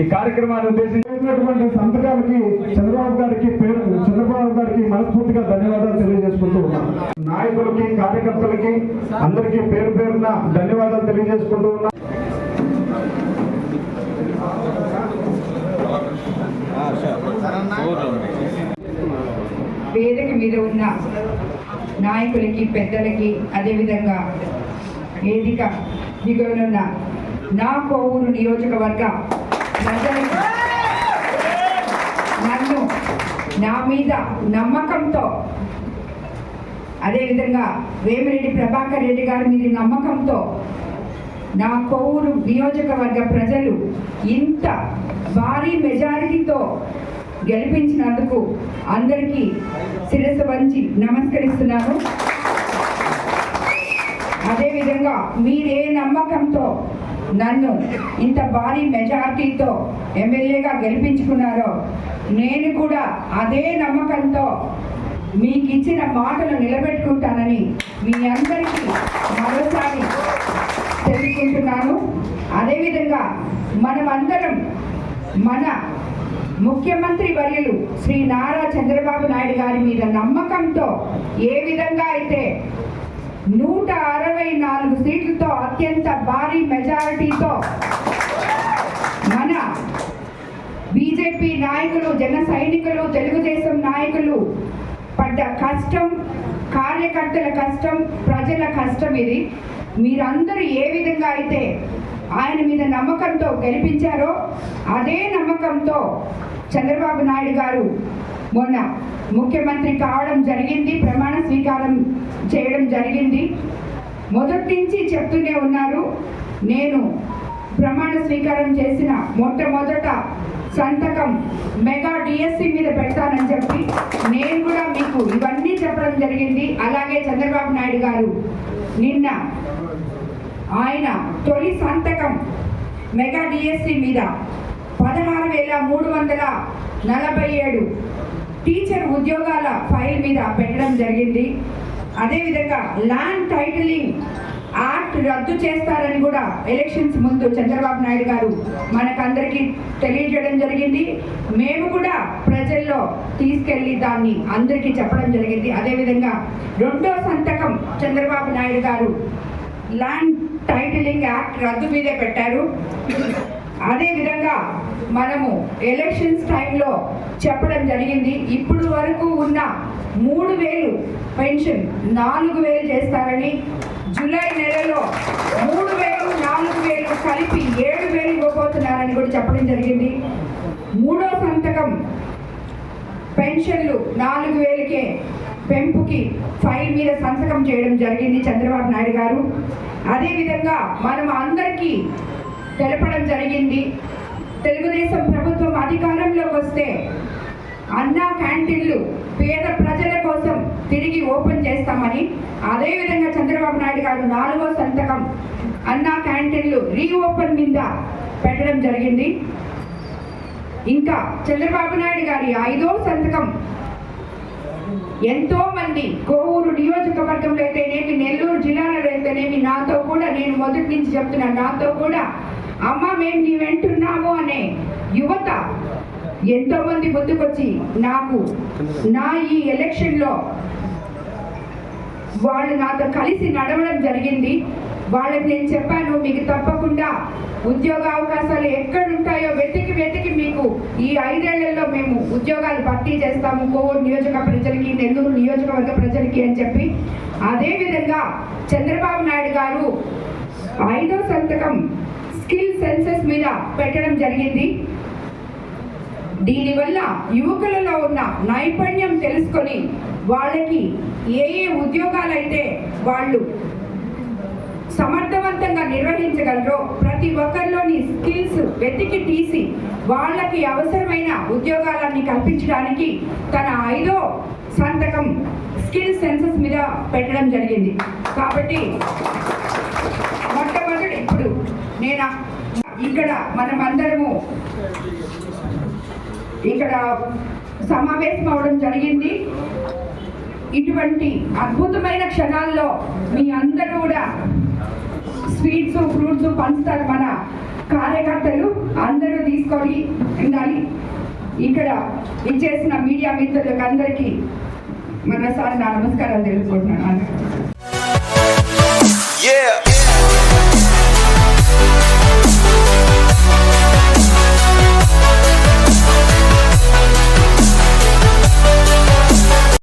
ఈ కార్యక్రమాన్ని ఉద్దేశించినటువంటి సంతకాలకి చంద్రబాబు గారికి పేరు చంద్రబాబు గారికి మనస్ఫూర్తిగా ధన్యవాదాలు తెలియజేసుకుంటూ ఉన్నాం. నాయకులకి కార్యకర్తలకి అందరికీ పేరు పేరున ధన్యవాదాలు తెలియజేసుకుంటూ ఉన్నాం. వేదిక ఉన్న నాయకులకి పెద్దలకి అదేవిధంగా వేదిక దిగువనున్న నా కోవూరు నియోజకవర్గ ప్రజలకి నన్ను నా మీద నమ్మకంతో అదేవిధంగా వేమిరెడ్డి ప్రభాకర్ రెడ్డి గారి మీద నమ్మకంతో నా కోవూరు నియోజకవర్గ ప్రజలు ఇంత భారీ మెజారిటీతో గెలిపించినందుకు అందరికీ శిరస్సు వంచి నమస్కరిస్తున్నాను. అదేవిధంగా మీరే నమ్మకంతో నన్ను ఇంత భారీ మెజార్టీతో ఎమ్మెల్యేగా గెలిపించుకున్నారో నేను కూడా అదే నమ్మకంతో మీకు ఇచ్చిన మాటలు నిలబెట్టుకుంటానని మీ అందరికీ మరోసారి తెలుసుకుంటున్నాను అదేవిధంగా మనమందరం మన ముఖ్యమంత్రి వర్యులు శ్రీ నారా చంద్రబాబు నాయుడు గారి మీద నమ్మకంతో ఏ విధంగా అయితే నూట అరవై నాలుగు సీట్లతో అత్యంత భారీ మెజారిటీతో మన బీజేపీ నాయకులు జన సైనికులు తెలుగుదేశం నాయకులు పడ్డ కష్టం కార్యకర్తల కష్టం ప్రజల కష్టం ఇది. మీరందరూ ఏ విధంగా అయితే ఆయన మీద నమ్మకంతో గెలిపించారో అదే నమ్మకంతో చంద్రబాబు నాయుడు గారు మొన్న ముఖ్యమంత్రి కావడం జరిగింది ప్రమాణ స్వీకారం చేయడం జరిగింది. మొదటి నుంచి చెప్తూనే ఉన్నారు నేను ప్రమాణ స్వీకారం చేసిన మొట్టమొదట సంతకం మెగా డిఎస్సి మీద పెడతానని చెప్పి నేను కూడా మీకు ఇవన్నీ చెప్పడం జరిగింది. అలాగే చంద్రబాబు నాయుడు గారు నిన్న ఆయన తొలి సంతకం మెగా డిఎస్సి మీద పదహారు వేల మూడు వందల నలభై ఏడు. టీచర్ ఉద్యోగాల ఫైల్ మీద పెట్టడం జరిగింది. అదేవిధంగా ల్యాండ్ టైటిలింగ్ యాక్ట్ రద్దు చేస్తారని కూడా ఎలక్షన్స్ ముందు చంద్రబాబు నాయుడు గారు మనకందరికీ తెలియజేయడం జరిగింది. మేము కూడా ప్రజల్లో తీసుకెళ్ళి దాన్ని అందరికీ చెప్పడం జరిగింది. అదేవిధంగా రెండో సంతకం చంద్రబాబు నాయుడు గారు ల్యాండ్ టైటిలింగ్ యాక్ట్ రద్దు మీదే పెట్టారు. అదేవిధంగా మనము ఎలక్షన్స్ టైంలో చెప్పడం జరిగింది. ఇప్పుడు వరకు ఉన్న మూడు వేలు పెన్షన్ నాలుగు వేలు చేస్తారని జూలై నెలలో మూడు వేలు నాలుగు వేలు కలిపి ఏడు వేలు ఇవ్వబోతున్నారని కూడా చెప్పడం జరిగింది. మూడో సంతకం పెన్షన్లు నాలుగు వేలకే పెంపుకి ఫైల్ మీద సంతకం చేయడం జరిగింది చంద్రబాబు నాయుడు గారు. అదేవిధంగా మనం అందరికీ తెలపడం జరిగింది. తెలుగుదేశం ప్రభుత్వం అధికారంలోకి వస్తే అన్నా క్యాంటీన్లు పేద ప్రజల కోసం తిరిగి ఓపెన్ చేస్తామని అదేవిధంగా చంద్రబాబు నాయుడు గారు నాలుగో సంతకం అన్నా క్యాంటీన్లు రీఓపెన్ మీద పెట్టడం జరిగింది. ఇంకా చంద్రబాబు నాయుడు గారి ఐదో సంతకం ఎంతో మంది కోవూరు నియోజకవర్గంలో అయితేనేమి నెల్లూరు జిల్లాలో అయితేనేమి నాతో కూడా నేను మొదటి నుంచి చెప్తున్నాను నాతో కూడా అమ్మ మేము నీ వెంటున్నాము అనే యువత ఎంతో మంది ముందుకొచ్చి నాకు నా ఈ ఎలక్షన్లో వాళ్ళు నాతో కలిసి నడవడం జరిగింది. వాళ్ళకి నేను చెప్పాను మీకు తప్పకుండా ఉద్యోగ అవకాశాలు ఎక్కడ ఉంటాయో వెతికి వెతికి మీకు ఈ ఐదేళ్ళలో మేము ఉద్యోగాలు భర్తీ చేస్తాము. కోవూరు నియోజక ప్రజలకి నెల్లూరు నియోజకవర్గ ప్రజలకి అని చెప్పి అదేవిధంగా చంద్రబాబు నాయుడు గారు ఐదో సంతకం స్కిల్ సెన్సెస్ మీద పెట్టడం జరిగింది. దీనివల్ల యువకులలో ఉన్న నైపుణ్యం తెలుసుకొని వాళ్ళకి ఏ ఏ ఉద్యోగాలైతే వాళ్ళు సమర్థవంతంగా నిర్వహించగలరో ప్రతి ఒక్కరిలోని స్కిల్స్ వెతికి తీసి వాళ్ళకి అవసరమైన ఉద్యోగాలన్నీ కల్పించడానికి తన ఐదో సంతకం స్కిల్ సెన్సస్ మీద పెట్టడం జరిగింది. కాబట్టి మొట్టమొదటి ఇప్పుడు నేను ఇక్కడ మనమందరము ఇక్కడ సమావేశం అవడం జరిగింది. ఇటువంటి అద్భుతమైన క్షణాల్లో మీ అందరూ కూడా స్వీట్స్ ఫ్రూట్స్ పంచుతారు మన కార్యకర్తలు అందరూ తీసుకొని ఉండాలి ఇక్కడ ఇచ్చేసిన మీడియా మిత్రులకు అందరికీ మరోసారి నా నమస్కారాలు తెలుసుకుంటున్నాను Yeah.